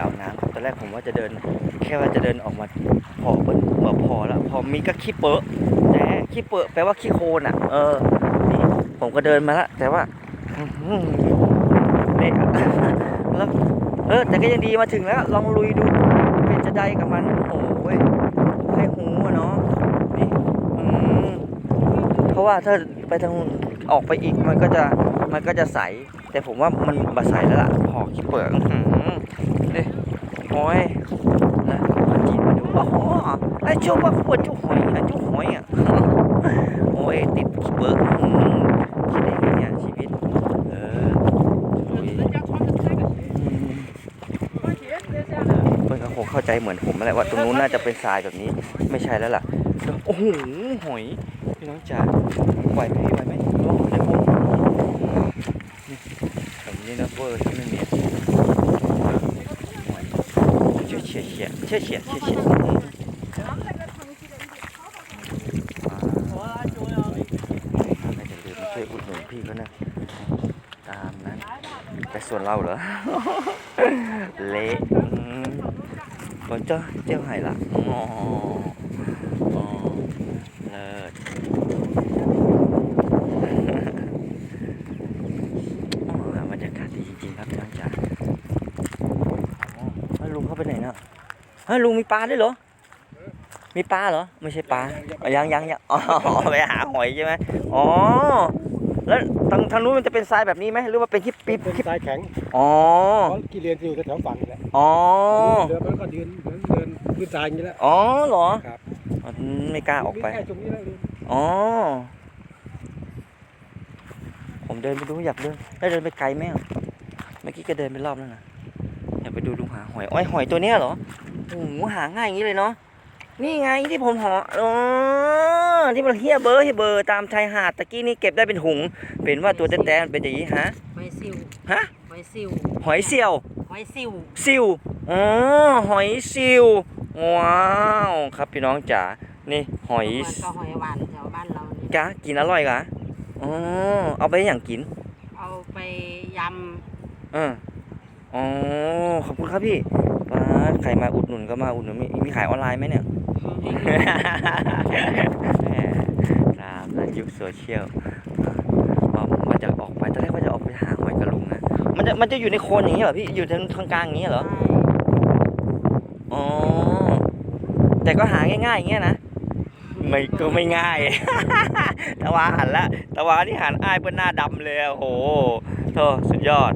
อาบน้ำตอนแรกผมว่าจะเดิน แค่ว่าจะเดินออกมาพอเบิ้ลเมื่อพอแล้วพอมีก็ขี้เปอะแต่ขี้เปอะแปลว่าขี้โคลนอะ เออนี่ผมก็เดินมาละแต่ว่าเละอะแล้วเออแต่ก็ยังดีมาถึงแล้ว ลองลุยดูเป็นจะได้กับมันโอ้โหยให้หูอะเนาะนี่เพราะว่าถ้าไปทางออกไปอีกมันก็จะ มันก็จะใส แต่ผมว่ามันบะใสแล้วล่ะห่อขี้เปลือกเลยโอ้ยนะมาจีนมาดูโอ้โหไอ้ช่วงว่าควรจุหอยไอ้ะจุหอยอะโอ้ยติดขี้เปลือกคิดได้ไงเนี่ยชีวิต เออดูดิเพื่อนก็คงเข้าใจเหมือนผมแหละว่าตรงนู้นน่าจะเป็นทรายแบบนี้ ไม่ใช่แล้วล่ะ โอ้โหหอยพี่น้องจ๋าไหวไหมไหวไหม เวอร์ที่ไม่มีเชี่ยเชี่ยเชี่ยเชี่ยเชี่ยเชี่ยเชี่ยช่วยอุดหนุนพี่เขานะตามนั้นแต่ส่วนเราเหรอเละก็เจ้าเจ้าไห่ละอ๋อ เฮ้ยลุงมีปลาด้วยเหรอ มีปลาเหรอ ไม่ใช่ปลาอ๋อยังยังยังอ๋อไปหาหอยใช่ไหมอ๋อ แล้วทางทางนู้นมันจะเป็นทรายแบบนี้ไหมหรือว่าเป็นที่ปีเป็นที่ทรายแข็งอ๋อ เพราะกิเลนอยู่แถวๆฝั่งนี่แหละอ๋อเรือมันก็เดินเหมือนเดินพื้นทรายอย่างนี้แหละอ๋อเหรอครับอืมไม่กล้าออกไปมีแค่ตรงนี้แหละลุงอ๋อ ผมเดินไปดูอยากเดินได้เดินไปไกลไหมอะเมื่อกี้ก็เดินไปรอบแล้วนะอยากไปดูดูหาหอยอ้อยหอยตัวเนี้ยเหรอ โอ้โหหาง่ายอย่างนี้เลยเนาะนี่ไงที่ผมหออ๋อที่มันเฮียเบอร์เฮียเบอร์ตามชายหาดตะกี้นี่เก็บได้เป็นหุงเป็นว่าตัวแต้ๆมันเป็นอย่างนี้ฮะหอยซิวฮะหอยซิวหอยเสี่ยวหอยซิวซิวอ๋อหอยซิวว้าวครับพี่น้องจ๋านี่หอยเหมือนกับหอยหวานแถวบ้านเราเนี่ยจ้ากินอร่อยกะอ๋อเอาไปอย่างกิน เอาไปยเอออ๋อขอบคุณครับพี่มา ใครมาอุดหนุนก็มาอุดหนุนมีมีขายออนไลน์ไหมเนี่ยำแหมตามนะยุคโซเชียลอ๋อว่าจะออกไปตอนแรกว่าจะออกไปหาหอยกระลุงนะ มันจะมันจะอยู่ในโคนอย่างนี้เหรอพี่ อยู่ทางทางกลางอย่างนี้เหรอ อ๋อ แต่ก็หาง่ายๆอย่างเงี้ยนะ ไม่ก็ไม่ง่ายตะวาหันละตะวานี่หันอ้ายเปิ้นหน้าดำเลยอะโอ้โหโธ่สุดยอด